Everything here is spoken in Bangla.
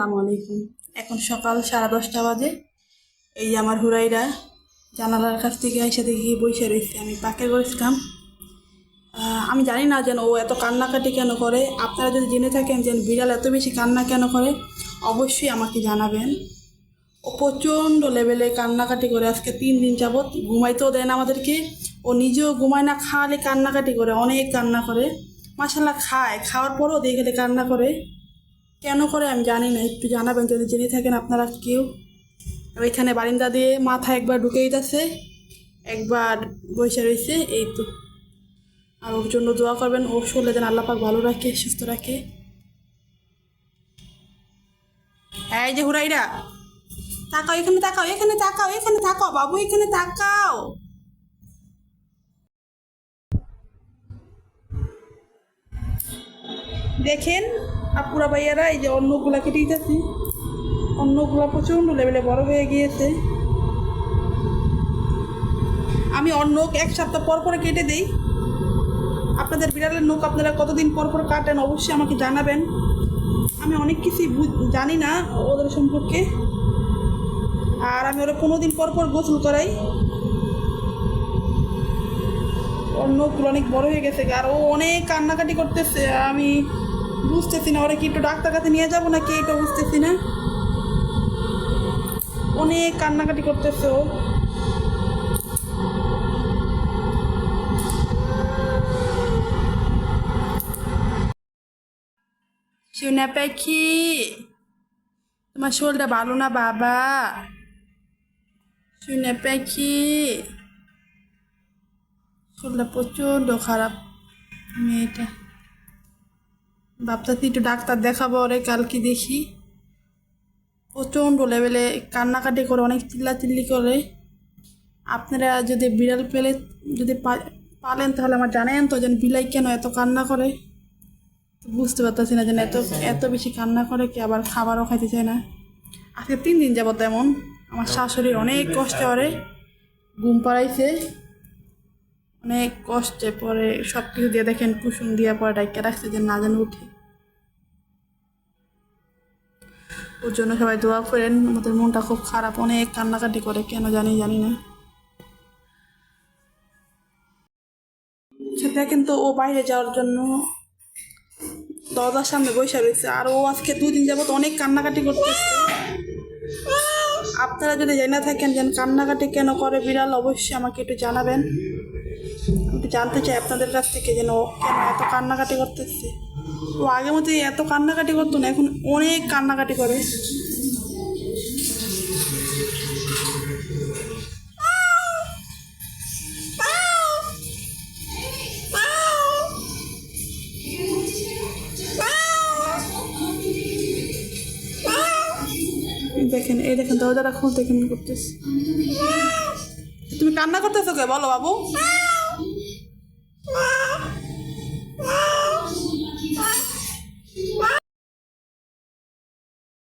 আসসালামু আলাইকুম। এখন সকাল সাড়ে দশটা বাজে। এই আমার হুরাইরা জানালার কাছ থেকে এসে দেখি বসে রয়েছে আমি পাকে করেছিলাম আমি জানি না যেন ও এত কান্নাকাটি কেন করে। আপনারা যদি জেনে থাকেন যে বিড়াল এত বেশি কান্না কেন করে, অবশ্যই আমাকে জানাবেন। ও প্রচণ্ড লেভেলে কান্নাকাটি করে। আজকে তিন দিন যাবৎ ঘুমাইতেও দেয় না আমাদেরকে। ও নিজেও ঘুমায় না খাওয়ালে কান্নাকাটি করে, অনেক কান্না করে। মাসাল্লাহ খায়। খাওয়ার পরেও দেখলে কান্না করে। কেন করে আমি জানি না, একটু জানাবেন যদি জেনে থাকেন আপনারা কেউ। আর এখানে বারিন্দা দিয়ে মাথা একবার ঢুকে দিতেছে, একবার বসে রয়েছে, এই তো। আর ওর জন্য দোয়া করবেন, ও শরীরে যেন আল্লাপাক ভালো রাখে, সুস্থ রাখে। এই যে হুরাইরা, তাকাও এখানে তাকাও এখানে তাকাও এখানে তাকাও, বাবু, এখানে তাকাও। দেখেন আপুরা ভাইয়ারা, এই যে অন্যগুলা কেটে দিতেছি। অন্যগুলা প্রচণ্ড লেভেলে বড় হয়ে গিয়েছে। আমি অন্য এক সপ্তাহ পর পরে কেটে দিই। আপনাদের বিড়ালের নখ আপনারা কতদিন পর পর কাটেন অবশ্যই আমাকে জানাবেন। আমি অনেক কিছুই জানি না ওদের সম্পর্কে। আর আমি ওরা কোনো দিন পর পর গোসল করাই। ওর নখগুলো অনেক বড় হয়ে গেছে আর ও অনেক কান্নাকাটি করতেছে। আমি বুঝতেছি না, ওরা কি একটু ডাক্তার কাছে নিয়ে যাব নাকি? এটা বুঝতেছি না। অনেক কান্নাকাটি করতেছে ও। শুনে পাখি, তোমার শরীরটা ভালো না বাবা? শুনে পাখি, শরীরটা প্রচণ্ড খারাপ। মেয়েটা। ভাবতেছি একটু ডাক্তার দেখাবো ওরে কালকে দেখি। প্রচণ্ড লেভেলে কান্নাকাটি করে, অনেক চিল্লাচিল্লি করে। আপনারা যদি বিড়াল পেলে, যদি পালেন তাহলে আমার জানেন তো যেন বিলাই কেন এত কান্না করে। বুঝতে পারতেছি না যেন এত এত বেশি কান্না করে কি আবার খাবারও খাইতে চায় না। আজকে তিন দিন যাব তেমন আমার শাশুড়ির অনেক কষ্টে করে ঘুম পাড়াইছে। অনেক কষ্টে পরে সব কিছু দিয়ে দেখেন, কুসুম দিয়ে পরে ডাইকে রাখছে যে না যেন উঠে। ওর জন্য সবাই দোয়া করেন। আমাদের মনটা খুব খারাপ, অনেক কান্নাকাটি করে, কেন জানি জানি না। সেটা কিন্তু ও বাইরে যাওয়ার জন্য দরজার সামনে বসে রয়েছে। আর ও আজকে দুদিন যাবত অনেক কান্নাকাটি করতেছে। আপনারা যদি জেনে থাকেন যেন কান্নাকাটি কেন করে, বিড়াল অবশ্যই আমাকে একটু জানাবেন। আমি জানতে চাই আপনাদের কাছ থেকে যেন ও কেন এত কান্নাকাটি করতেছে। ও আগের মতো এত কান্নাকাটি করতো না, এখন অনেক কান্নাকাটি করে। দেখেন, এই দেখেন, দরজাটা খুলতে কেমন করতেছে। তুমি কান্না করতেছো কে? বলো বাবু।